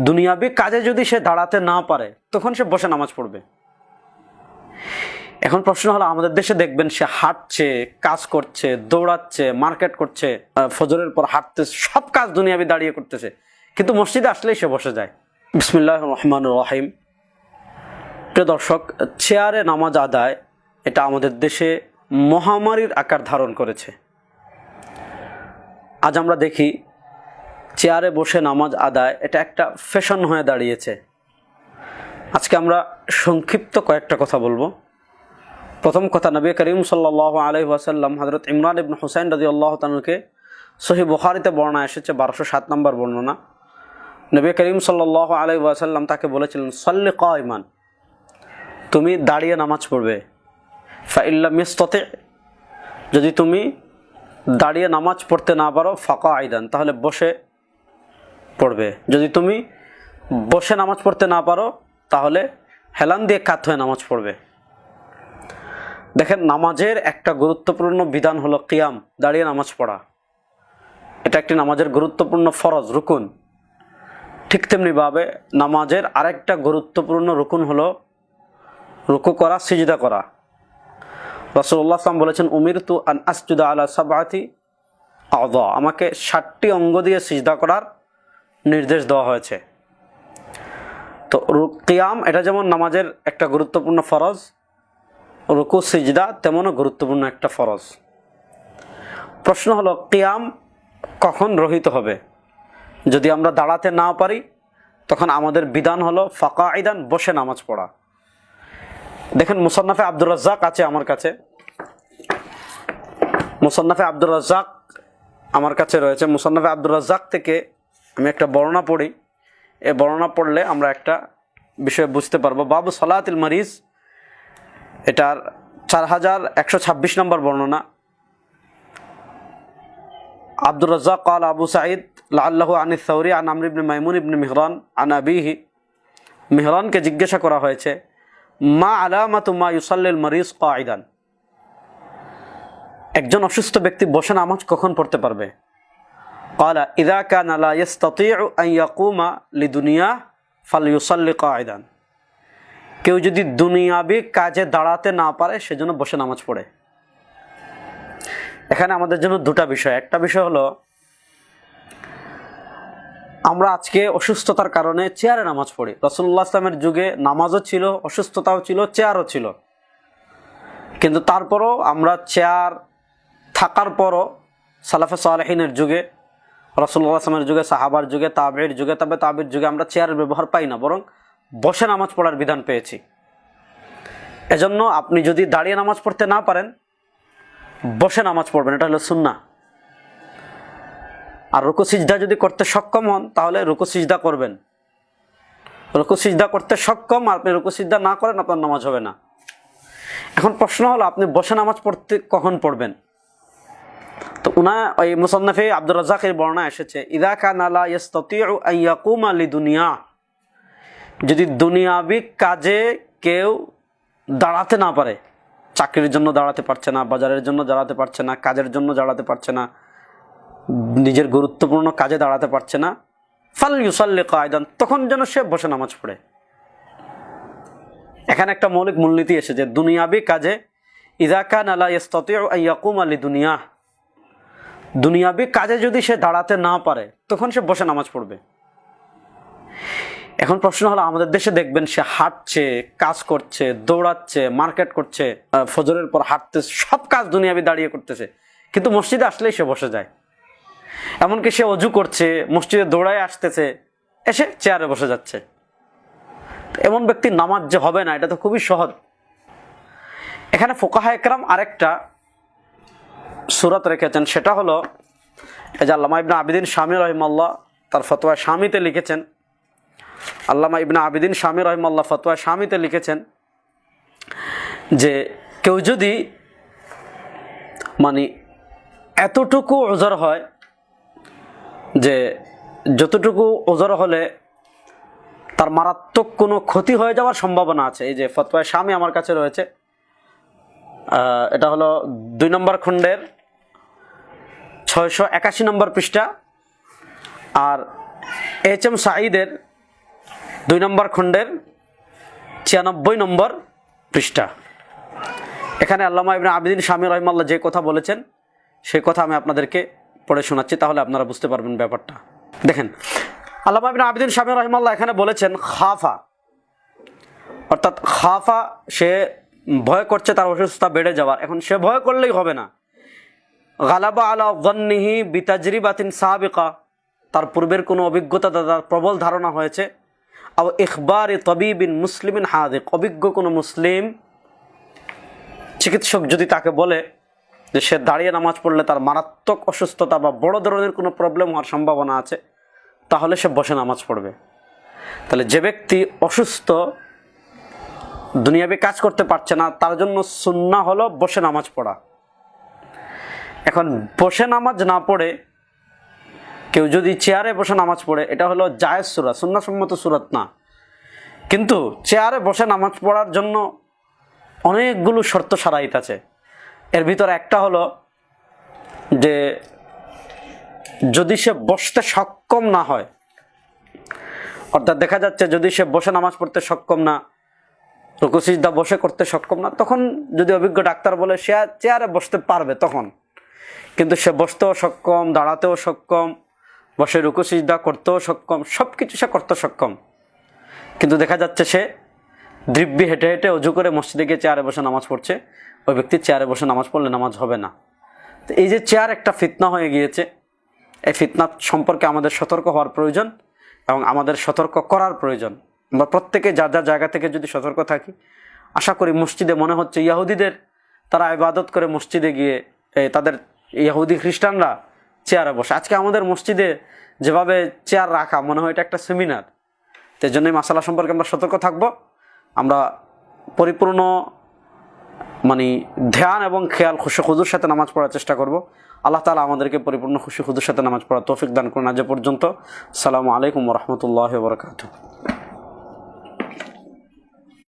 দুনিয়াবি কাজে যদি সে দাঁড়াতে না পারে, তখন সে বসে নামাজ পড়বে। এখন প্রশ্ন হলো, আমাদের দেশে দেখবেন সে হাঁটছে, কাজ করছে, দৌড়াচ্ছে, মার্কেট করছে ফজরের পর হাঁটতে সব কাজ দুনিয়াবি দাঁড়িয়ে করতেছে। কিন্তু মসজিদে আসলেই সে বসে যায়। বিসমিল্লাহ রহমান রহিম। প্রিয় দর্শক, চেয়ারে নামাজ আদায়, এটা আমাদের দেশে মহামারীর আকার ধারণ করেছে। আজ আমরা দেখি চেয়ারে বসে নামাজ আদায়, এটা একটা ফ্যাশন হয়ে দাঁড়িয়েছে। আজকে আমরা সংক্ষিপ্ত কয়েকটা কথা বলব। প্রথম কথা, নবী করিম সাল্লাহ আলহি ওয়াসাল্লাম হজরত ইমরান ইবন হুসাইন রাজি আল্লাহ তানুকে সহি বুখারিতে বর্ণনা এসেছে, বারোশো সাত নম্বর বর্ণনা। নবী করিম সাল্লাহ আলহি ওয়াসাল্লাম তাকে বলেছিলেন, সল্লি ক ইমান তুমি দাঁড়িয়ে নামাজ পড়বে। ফাইল্লা মিস্ততে যদি তুমি দাঁড়িয়ে নামাজ পড়তে না পারো, ফাঁকা আইদান, তাহলে বসে পড়বে। যদি তুমি বসে নামাজ পড়তে না পারো, তাহলে হেলান দিয়ে কাত হয়ে নামাজ পড়বে। দেখেন, নামাজের একটা গুরুত্বপূর্ণ বিধান হলো কিয়াম, দাঁড়িয়ে নামাজ পড়া। এটা একটি নামাজের গুরুত্বপূর্ণ ফরজ, রুকুন। ঠিক তেমনিভাবে নামাজের আরেকটা গুরুত্বপূর্ণ রুকুন হলো রুকু করা, সিজদা করা। রসুল্লাহ আসলাম বলেছেন উমির তু আন আসজুদা আলা সাবাতি আদ আমাকে ষাটটি অঙ্গ দিয়ে সিজদা করার নির্দেশ দেওয়া হয়েছে। তো কিয়াম, এটা যেমন নামাজের একটা গুরুত্বপূর্ণ ফরজ, রুকু, সিজদা, তেমনও গুরুত্বপূর্ণ একটা ফরজ। প্রশ্ন হলো, কিয়াম কখন রহিত হবে? যদি আমরা দাঁড়াতে না পারি, তখন আমাদের বিধান হলো ফাঁকা আইদান বসে নামাজ পড়া। দেখেন, মুসান্নাফে আব্দুর রাজ্জাক আছে আমার কাছে। মুসান্নাফে আব্দুর রাজ্জাক আমার কাছে রয়েছে। মুসান্নাফে আব্দুর রাজ্জাক থেকে আমি একটা বর্ণনা পড়ি। এই বর্ণনা পড়লে আমরা একটা বিষয় বুঝতে পারব। বাবু সালাতিল মারিজ, এটার চার হাজার একশো ছাব্বিশ নম্বর বর্ণনা। আব্দুর রাজ্জাক কাল আবু সাঈদ লাল্লাহ আনি সৌরি আন আমর ইবনে মাইমুন ইবনে মেহরান, আন আবিহি। মেহরানকে জিজ্ঞাসা করা হয়েছে, মা আলামাতু মা ইউসাল্লিল মরিজ কায়দান একজন অসুস্থ ব্যক্তি বসে নামাজ কখন পড়তে পারবে? কলা ইদা কান আলা ইয়াকুমা লিদুনিয়া ফালিউসাল্লি কায়দান কেউ যদি দুনিয়াবি কাজে দাঁড়াতে না পারে, সেজন্য বসে নামাজ পড়ে। এখানে আমাদের জন্য দুটা বিষয়। একটা বিষয় হলো, আমরা আজকে অসুস্থতার কারণে চেয়ারে নামাজ পড়ি। রসুল্লাহ ইসলামের যুগে নামাজও ছিল, অসুস্থতাও ছিল, চেয়ারও ছিল। কিন্তু তারপরও আমরা চেয়ার থাকার পরও সালাফে সালেহিনের যুগে রসুল্লাহ আসলামের যুগে, সাহাবার যুগে তাবের যুগে, তবে তাবির যুগে আমরা চেয়ারের ব্যবহার পাই না, বরং বসে নামাজ পড়ার বিধান পেয়েছি। এজন্য আপনি যদি দাঁড়িয়ে নামাজ পড়তে না পারেন, বসে নামাজ পড়বেন, এটা হলো সুন্না আর রুকু সিজদা যদি করতে সক্ষম হন, তাহলে রুকু সিজদা করবেন। রুকু সিজদা করতে সক্ষম, আর আপনি রুকু সিজদা না করেন, আপনার নামাজ হবে না। এখন প্রশ্ন হলো, আপনি বসে নামাজ পড়তে কখন পড়বেন? তো উনা, ওই মুসন্নফে আব্দুর রাজাকের বর্ণনা এসেছে, ইদা কান আলা ইয়াস্তাতিউ আন ইয়াকুমা লিদুনিয়া। যদি দুনিয়াবি কাজে কেউ দাঁড়াতে না পারে, চাকরির জন্য দাঁড়াতে পারছে না, বাজারের জন্য দাঁড়াতে পারছে না, কাজের জন্য দাঁড়াতে পারছে না, নিজের গুরুত্বপূর্ণ কাজে দাঁড়াতে পারছে না, ফাল ইউসাল্লি কায়দান তখন যেন সে বসে নামাজ পড়ে। এখানে একটা মৌলিক মূলনীতি এসেছে, দুনিয়াবি কাজে ইদাকান আলা ইস্তাতিউ আন ইয়াকুমা লিদুনিয়া। দুনিয়াবি কাজে যদি সে দাঁড়াতে না পারে, তখন সে বসে নামাজ পড়বে। এখন প্রশ্ন হলো, আমাদের দেশে দেখবেন সে হাঁটছে, কাজ করছে, দৌড়াচ্ছে, মার্কেট করছে ফজরের পর হাঁটতে, সব কাজ দুনিয়াবি দাঁড়িয়ে করতেছে। কিন্তু মসজিদে আসলেই সে বসে যায়। এমনকি সে অজু করছে, মসজিদে দৌড়ায় আসতেছে, এসে চেয়ারে বসে যাচ্ছে। এমন ব্যক্তির নামাজ যে হবে না, এটা তো খুবই সহজ। এখানে ফোকাহা একরাম আরেকটা সুরাত রেখেছেন, সেটা হলো এই যে আল্লামা ইবনা আবিদিন স্বামী রহিমাল্লাহ তার ফতোয়া স্বামীতে লিখেছেন। আল্লামা ইবনা আবিদিন স্বামী রহিমাল্লাহ ফতোয়া স্বামীতে লিখেছেন যে, কেউ যদি মানে এতটুকু ওজর হয় যে, যতটুকু ওজর হলে তার মারাত্মক কোনো ক্ষতি হয়ে যাওয়ার সম্ভাবনা আছে। এই যে ফতোয়া স্বামী আমার কাছে রয়েছে। এটা হলো দুই নম্বর খণ্ডের ছয়শো একাশি নম্বর পৃষ্ঠা। আর এইচ এম সাঈদের দুই নম্বর খণ্ডের ছিয়ানব্বই নম্বর পৃষ্ঠা। এখানে আল্লামা ইবনে আবিদিন স্বামী রহিমাল্লাহ যে কথা বলেছেন, সেই কথা আমি আপনাদেরকে পড়ে শোনাচ্ছি, তাহলে আপনারা বুঝতে পারবেন ব্যাপারটা। দেখেন, আল্লামা ইবনে আবিদিন স্বামী রহিমাল্লাহ এখানে বলেছেন, খাফা। অর্থাৎ খাফা সে ভয় করছে, তার অসুস্থতা বেড়ে যাওয়ার। এখন সে ভয় করলেই হবে না। গালাবা আলা গন্নিহি বিতাজরিবাতিন সাহাবিকা তার পূর্বের কোনো অভিজ্ঞতা তার প্রবল ধারণা হয়েছে। আও ইখবার তবিবিন মুসলিমিন হাদিক। অভিজ্ঞ কোনো মুসলিম চিকিৎসক যদি তাকে বলে যে সে দাঁড়িয়ে নামাজ পড়লে তার মারাত্মক অসুস্থতা বা বড় ধরনের কোনো প্রবলেম হওয়ার সম্ভাবনা আছে, তাহলে সে বসে নামাজ পড়বে। তাহলে যে ব্যক্তি অসুস্থ, দুনিয়াবি কাজ করতে পারছে না, তার জন্য সুন্না হলো বসে নামাজ পড়া। এখন বসে নামাজ না পড়ে, কেউ যদি চেয়ারে বসে নামাজ পড়ে, এটা হলো জায়েজ সুরাত সুন্নাসম্মত সুরাত না। কিন্তু চেয়ারে বসে নামাজ পড়ার জন্য অনেকগুলো শর্ত সারাইত আছে। এর ভিতর একটা হলো যে, যদি সে বসতে সক্ষম না হয়, অর্থাৎ দেখা যাচ্ছে যদি সে বসে নামাজ পড়তে সক্ষম না রুকুসিজদা বসে করতে সক্ষম না, তখন যদি অভিজ্ঞ ডাক্তার বলে সে চেয়ারে বসতে পারবে, তখন কিন্তু সে বসতেও সক্ষম, দাঁড়াতেও সক্ষম, বসে রুকুসিজদা করতেও সক্ষম সব কিছু সে করতে সক্ষম। কিন্তু দেখা যাচ্ছে সে দিব্যি হেঁটে হেঁটে অজু করে মসজিদে গিয়ে চেয়ারে বসে নামাজ পড়ছে। ওই ব্যক্তি চেয়ারে বসে নামাজ পড়লে নামাজ হবে না। তো এই যে চেয়ার একটা ফিতনা হয়ে গিয়েছে, এই ফিতনা সম্পর্কে আমাদের সতর্ক হওয়ার প্রয়োজন এবং আমাদের সতর্ক করার প্রয়োজন। আমরা প্রত্যেকে যার যার জায়গা থেকে যদি সতর্ক থাকি, আশা করি মসজিদে মনে হচ্ছে ইয়াহুদিদের তারা ইবাদত করে মসজিদে গিয়ে তাদের ইয়াহুদি খ্রিস্টানরা চেয়ারে বসে। আজকে আমাদের মসজিদে যেভাবে চেয়ার রাখা, মনে হয় এটা একটা সেমিনার। তো জন্যই মাসালা সম্পর্কে আমরা সতর্ক থাকব। আমরা পরিপূর্ণ মানে ধ্যান এবং খেয়াল খুশি খুদুর সাথে নামাজ পড়ার চেষ্টা করব। আল্লাহ তালা আমাদেরকে পরিপূর্ণ খুশি খুদুর সাথে নামাজ পড়ার তৌফিক দান করুন আজ পর্যন্ত। সালামু আলাইকুম রহমতুল্লাহ বরকাত